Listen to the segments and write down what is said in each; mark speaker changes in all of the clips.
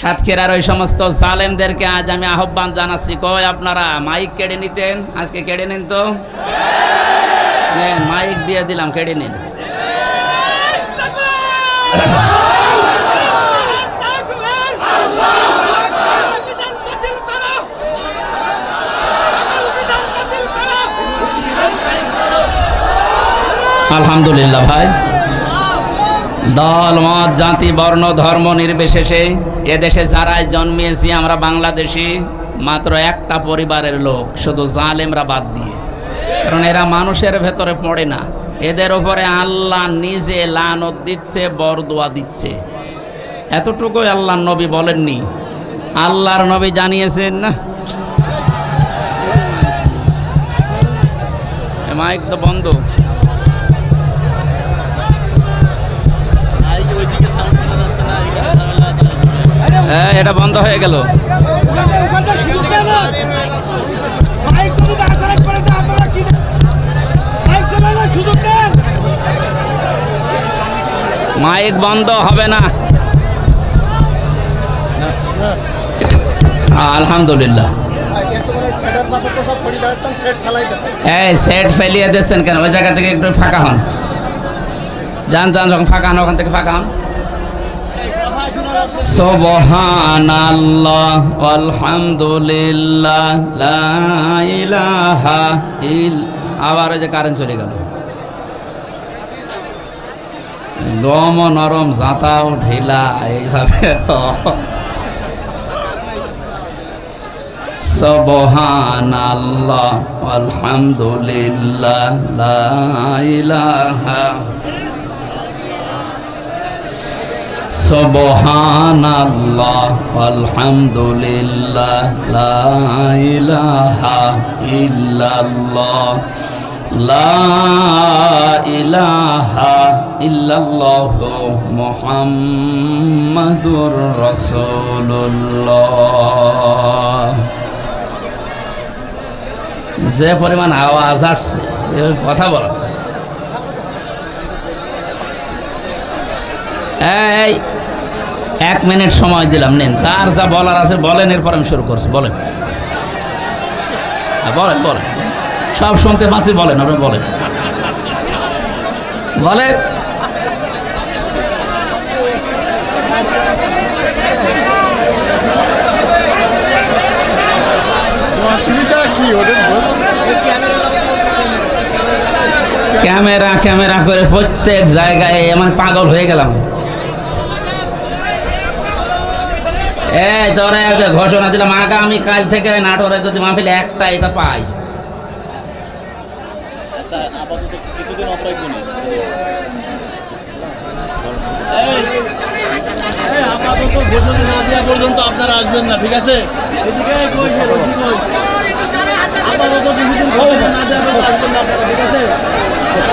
Speaker 1: সাতক্ষীরার ওই সমস্ত জালেমদেরকে আজ আমি আহ্বান জানাচ্ছি। কই আপনারা? মাইক কেড়ে নিতেন? আজকে কেড়ে নিন তো? মাইক দিয়ে দিলাম, কেড়ে নিন। আলহামদুলিল্লাহ ভাই। দল, মত, জাতি, বর্ণ, ধর্ম নির্বিশেষে এদেশে যারাই জন্মিয়েছি, আমরা বাংলাদেশি, মাত্র একটা পরিবারের লোক, শুধু জালেমরা বাদ দিয়ে। কারণ এরা মানুষের ভেতরে পড়ে না। এদের উপরে আল্লাহ নিজে লানত দিচ্ছে, বরদোয়া দিচ্ছে। এতটুকুই আল্লাহর নবী বলেননি। আল্লাহর নবী জানিয়েছেন, না। মাইক তো বন্ধ। এটা বন্ধ হয়ে গেল। মাইক বন্ধ হবে না। আলহামদুলিল্লাহ। এই সেট ফেলিয়ে দিচ্ছেন কেন? ওই জায়গা থেকে একটু ফাঁকা হন। যান যান, যখন ফাঁকা হন, ওখান থেকে ফাঁকা হন। সুবহানাল্লাহ, আলহামদুলিল্লাহ, লা ইলাহা ইল, আবার ওই যে কারেন্ট চলে গেল। গম নরম জাতাও ঢিলা, এইভাবে। সুবহানাল্লাহ, আলহামদুলিল্লাহ, লা ইলাহা সুবহানাল্লাহ আলহামদুলিল্লাহ লা ইলাহা ইল্লাল্লাহ লা ইলাহা যে পরিমাণ আওয়াজ আসছে কথা বলা এই এক মিনিট সময় দিলাম নেন। যার যা বলার আছে বলেন এরপর আমি শুরু করছি। বলেন। হ্যাঁ, বলেন বলেন। সব শুনতে পাচ্ছি বলেন আপনি বলেন। বলেন।
Speaker 2: অসুবিধা কি
Speaker 1: ক্যামেরা ক্যামেরা করে প্রত্যেক জায়গায় এমন পাগল হয়ে গেলাম। এই তোরা একটা ঘোষণা দিলাম আগামী কাল থেকে নাটোরে যদি মাহফিল একটা এটা পাই।
Speaker 3: আপাতত কিছুদিন অপরাধ নেই আপাতত ঘোষণা না দেওয়া পর্যন্ত আপনারা আসবেন না ঠিক আছে। আপাতত কিছুদিন না দেওয়া পর্যন্ত আপনারা ঠিক আছে?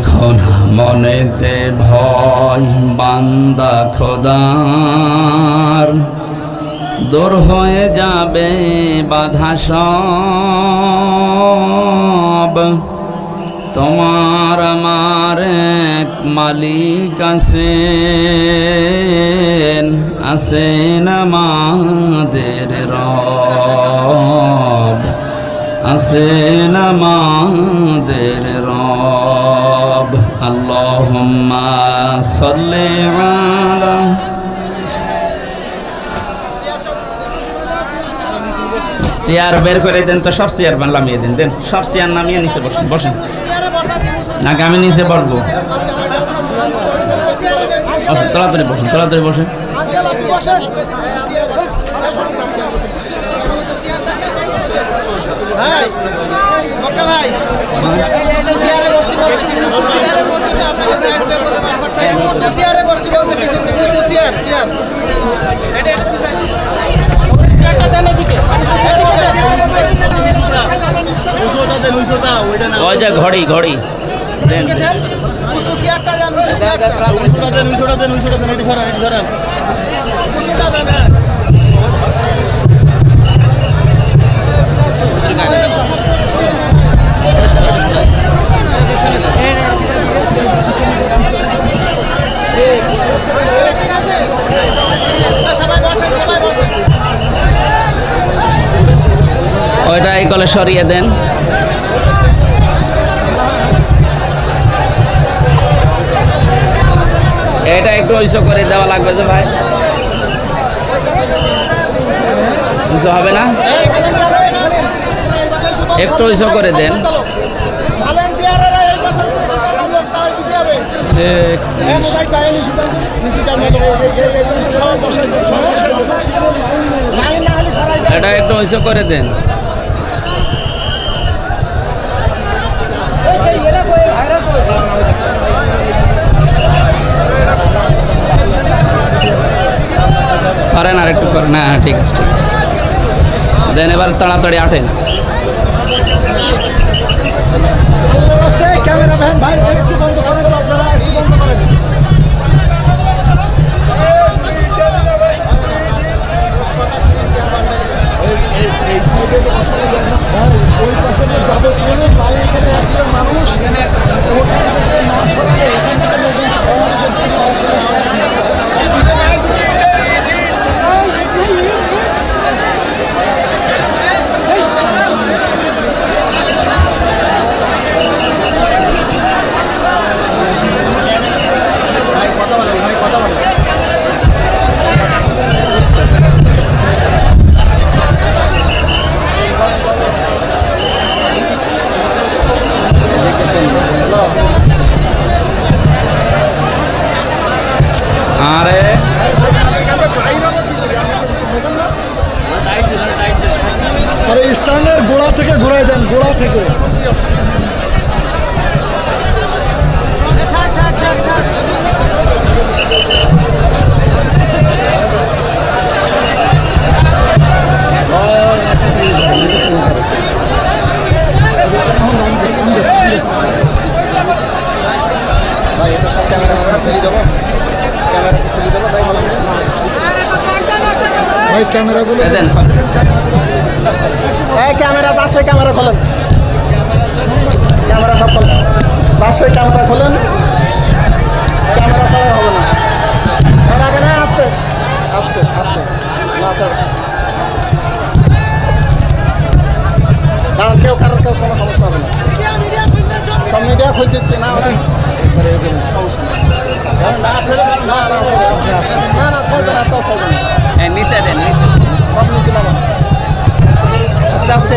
Speaker 1: রেখো না মনেতে ভয়, বান্দা খোদার। দূর হয়ে যাবে বাধা সব। তোমার আমার এক মালিক আছেন আছেন আমাদের রব। আছেন আমাদের রব। চেয়ার বের করে দেন তো সব চেয়ার নামিয়ে দেন দেন। সব চেয়ার নামিয়ে নিচে বসেন বসেন। নাকি আমি নিচে বসবো? বসেন তাড়াতাড়ি বসেন তাড়াতাড়ি বসেন।
Speaker 2: ভাই মক্কা ভাই। সবাই বসেন, সবাই বসেন।
Speaker 1: ওইটা এই কলে সরিয়ে দেন। এটা একটু উঁচু করে দেওয়া লাগবে যে ভাই। উঁচু হবে না? একটু উঁচু করে দেন।
Speaker 2: ভলান্টিয়াররা এই পাশে লোক তাই
Speaker 1: পারেন আর একটু করেন হ্যাঁ হ্যাঁ, ঠিক আছে ঠিক আছে দেন এবার তাড়াতাড়ি
Speaker 2: আল্লাহর ক্যামেরা ভ্যান ভাই একটু বন্ধ করেন তো আপনারা একটু বন্ধ করেন ওই পাশে যে যাবতীয় ভাই এখানে একটা মানুষ ওখান না গোড়া থেকে।
Speaker 4: ভাই এটা সব ক্যামেরা আমরা খুলে দেবো। ক্যামেরাতে খুলে দেবো তাই বললাম যে।
Speaker 2: ভাই ক্যামেরাগুলো
Speaker 4: এই ক্যামেরা খোলেন। ক্যামেরা সব খোলেন। পাশে ক্যামেরা খোলেন। ক্যামেরা ছাড়া হবে না। এর আগে না আসতে। আসতে আসতে। না স্যার কারণ কেউ কারোর কেউ কোনো সমস্যা হবে না। সব মিডিয়া খুলতে দিচ্ছে না সমস্যা না না না। না না চলবে না একটাও চলবে না।
Speaker 1: এ, নিচে দেন
Speaker 4: সব নিচে আস্তে আস্তে।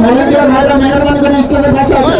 Speaker 4: ভলেন্টিয়ার ভাইরা মেহরবানি করে স্টেজের পাশে আসেন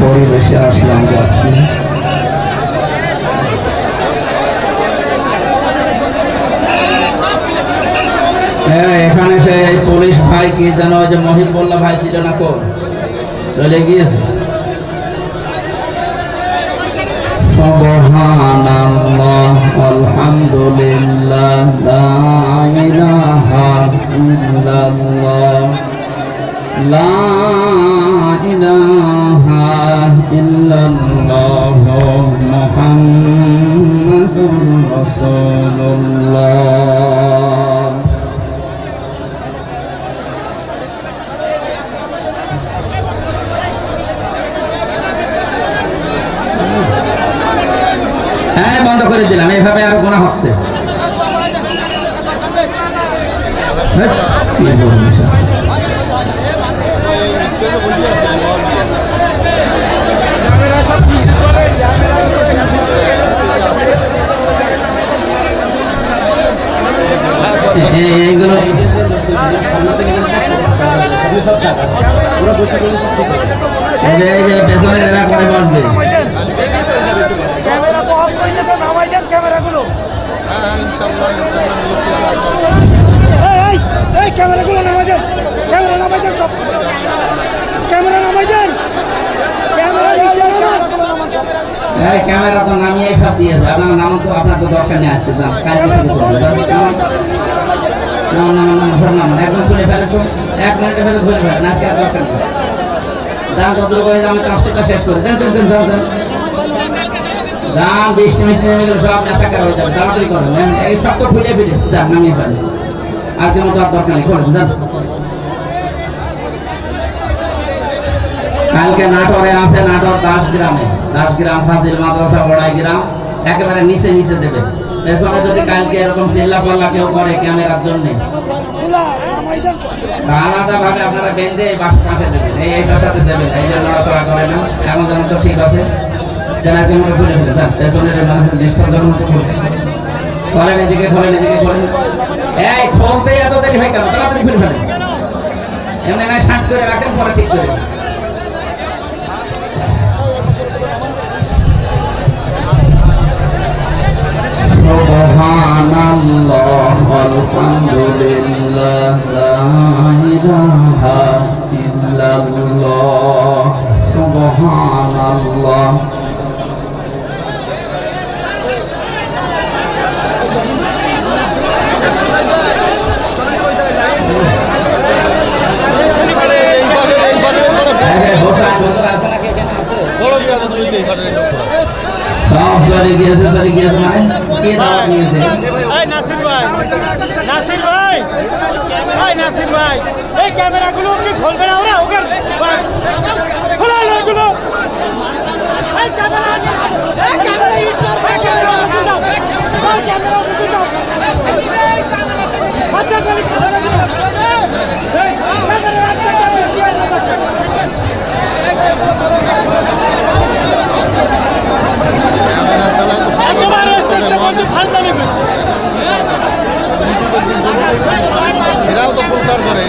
Speaker 1: পরিবেশে আসলাম। আজকে হ্যাঁ এখানে সে পুলিশ ভাই কি যে যে মহিবুল্লাহ ভাই ছিল না কো? চলে গিয়েছে। সুবহানাল্লাহ হ্যাঁ বন্ধ করে দিলাম। এইভাবে আর গোনা হচ্ছে। এইগুলো পেছনে এরা করে বসবে।
Speaker 2: নামাই দেন সব। ক্যামেরা নামাই দেন ক্যামেরা
Speaker 1: তো নামিয়ে সব দিয়েছে আপনার নাম তো আপনার তো দরকার নেই আজকে যান।
Speaker 2: করে।
Speaker 1: না না না না নাম একদম খুলে ফেলে তো। এক মিনিটে ফেলে খুলে ফেলেন আজকে আর দরকার নেই। যান যতটুকু হয়ে আমি শেষ করে দেন দেন দেন যান যান যান বৃষ্টি মিষ্টি নেমে গেলে সব নেশাকার হয়ে যাবে। তাড়াতাড়ি করেন এই সব তো ফুলে যান নামিয়ে ফেলেন আর আর দরকার নেই। করেন যান কালকে নাটোরে আছে নাটোর দাস গ্রামে। দাস গ্রাম, ফাজিল মাদ্রাসা, বড়াই গ্রাম। একেবারে নিচে নিচে দেবে। পেছনে যদি কালকে এরকম চিল্লা পাল্লা কেউ করে ক্যামেরার জন্য। আলাদা ভাবে আপনারা বেঁধে বাস পাশে দেবেন। এই এইটার সাথে দেবেন। এই যে নড়াচড়া করে না এমন যেন তো ঠিক আছে। যেন ক্যামেরা খুলে ফেলে। পেছনের মানুষের এই খুলতে এত দেরি হয় কেন? তাড়াতাড়ি ফেলেন এমনি না করে রাখেন, পরে ঠিক করে। سبحان الله والحمد لله لا إله إلا الله سبحان الله
Speaker 4: साफ़ सारी गैस सारी
Speaker 1: गैस माने ये दावत नहीं से ए
Speaker 4: नासिर भाई नासिर भाई ए नासिर
Speaker 1: भाई ए कैमरा गुलो की खोलबे ना ओरा ओकर
Speaker 3: खोला लो गुलो ए कैमरा ए कैमरा यूज़ कर ए कैमरा ए कैमरा यूज़ पर पे कैमरा
Speaker 4: এরাও তো প্রচার করে।